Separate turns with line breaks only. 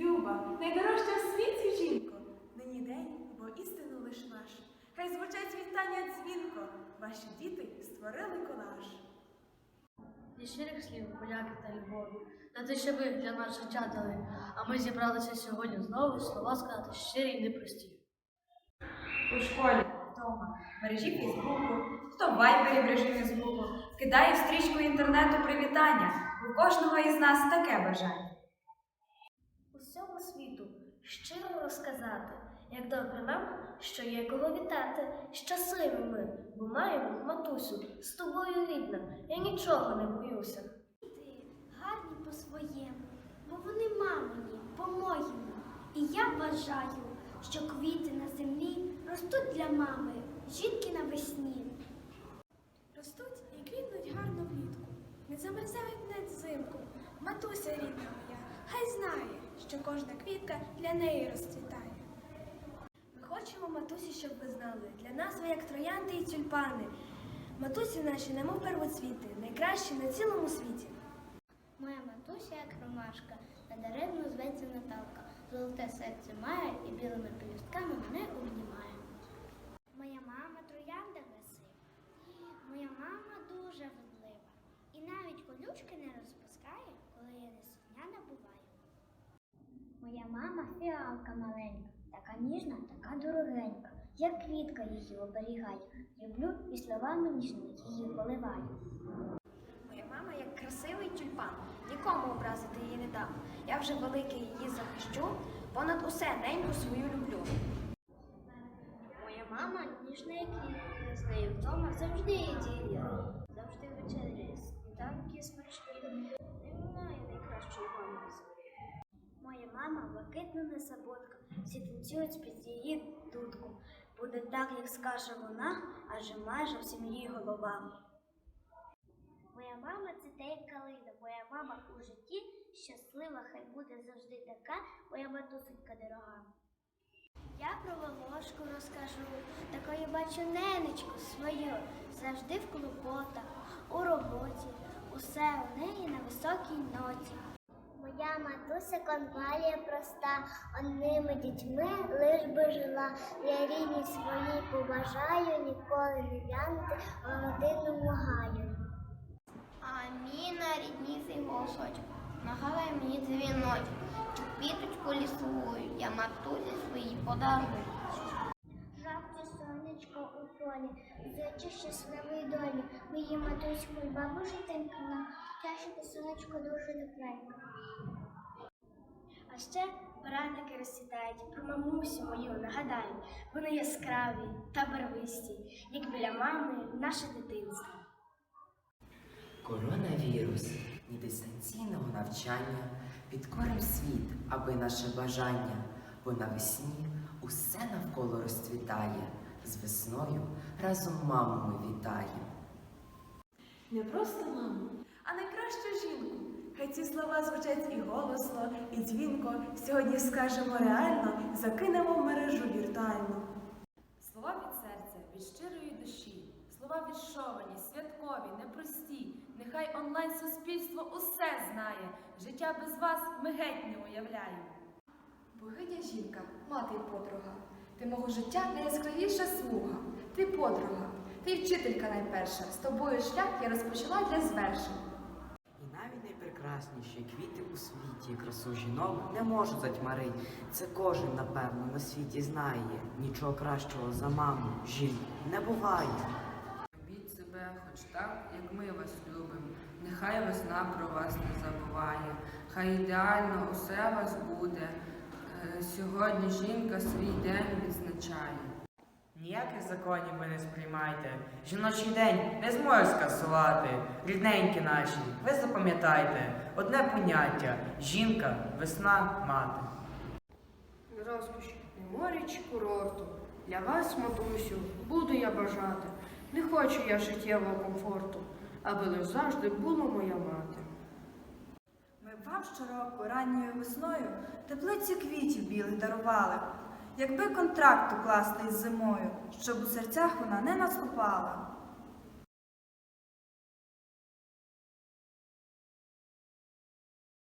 Люба, найдорожча в світі жінко, нині день, бо істину лиш наш. Хай звучать вітання дзвінко, ваші діти створили колаж.
Зі щирих слів, подяки та любові, на те, що ви для нас життя дали, а ми зібралися сьогодні знову слова сказати щирі й непрості.
У школі, вдома, в мережі Фейсбуку, хто в вайбері в режимі звуку, кидає в стрічку інтернету привітання. У кожного із нас таке бажання.
Щиро розказати, як добре нам, що є кого вітати. Щасливі ми, бо маємо матусю, з тобою рідна, я нічого не боюся.
Ти гарні по-своєму, бо вони мамині, по-моєму. І я вважаю, що квіти на землі ростуть для мами, жінки навесні.
Ростуть і квітнуть гарно влітку, не замерзають навіть взимку. Матуся рідна моя, хай знає, що кожна квітка для неї розцвітає.
Ми хочемо, матусі, щоб ви знали, для нас ви як троянди і тюльпани. Матусі наші, немов первоцвіти, найкращі на цілому світі.
Моя матуся, як ромашка, надаремно зветься Наталка. Золоте серце має і білими пелюстками мене обнімає. Моя мама троянда веси. Моя мама дуже вродлива. І навіть колючки не розпускає, коли я неслухняна буваю. Моя мама фіалка маленька, така ніжна, така дорогенька. Як квітка її оберігає. Люблю і словами ніжними її поливаю.
Моя мама як красивий тюльпан, нікому образити її не дам. Я вже великий її захищу, понад усе неньку свою люблю.
Моя мама ніжна як квітка, з нею вдома завжди є дія. Завжди вечеря, сніданки смачні. Блакитна несаботка, всі танцюють під її дудку. Буде так, як скаже вона, адже майже в сім'ї голова. Моя мама це те, як калина. Моя мама у житті щаслива, хай буде завжди така, моя матусенька дорога. Я про волошку розкажу, такою бачу ненечку свою, завжди в клопотах, у роботі, усе у неї на високій ноті. Матуся конвалія проста, одними дітьми лиш би жила. Я рідні свої побажаю, ніколи не в'янути родинному гаю.
Аміна, ріднісий голосочок, нагадай мені дзвіночок, чи квіточку лісовую, я матусі свої подарую.
Жабці сонечко у полі, зичу щасливої долі. Мої матуську і бабу житенька нам, тяжко сонечко дуже тепленько.
А ще порадники розсідають, про мамусю мою нагадають. Вони яскраві та барвисті, як біля мами наше дитинство.
Коронавірус, ні дистанційного навчання, підкорим світ, аби наше бажання, бо навесні усе навколо розцвітає, з весною разом маму ми вітаємо.
Не просто маму, а найкращу жінку. Хай ці слова звучать і голосно, і дзвінко. Сьогодні скажемо реально, закинемо в мережу віртуально.
Слова від серця, від щирої душі, слова відшовані, святкові, непрості. Нехай онлайн суспільство усе знає. Життя без вас ми геть не уявляємо.
Богиня жінка, мати й подруга, ти мого життя найяскравіша смуга, ти подруга, ти вчителька найперша, з тобою шлях я розпочала для звершень.
Найпрекрасніші квіти у світі, красу жінок не можуть затьмарить. Це кожен, напевно, на світі знає. Нічого кращого за маму, жінку не буває.
Любіть себе хоч так, як ми вас любимо. Нехай весна про вас не забуває. Хай ідеально усе вас буде. Е, Сьогодні жінка свій день відзначає.
Ніяких законів ви не сприймайте. Жіночий день не зможе скасувати. Рідненькі наші, ви запам'ятайте одне поняття жінка, весна, мати.
Розкоші, не морі чи курорту. Для вас, матусю, буду я бажати. Не хочу я життєвого комфорту, аби лиш завжди була моя мати.
Ми вам щороку ранньою весною теплиці квітів білих дарували. Якби контракт укласти із зимою, щоб у серцях вона не наступала.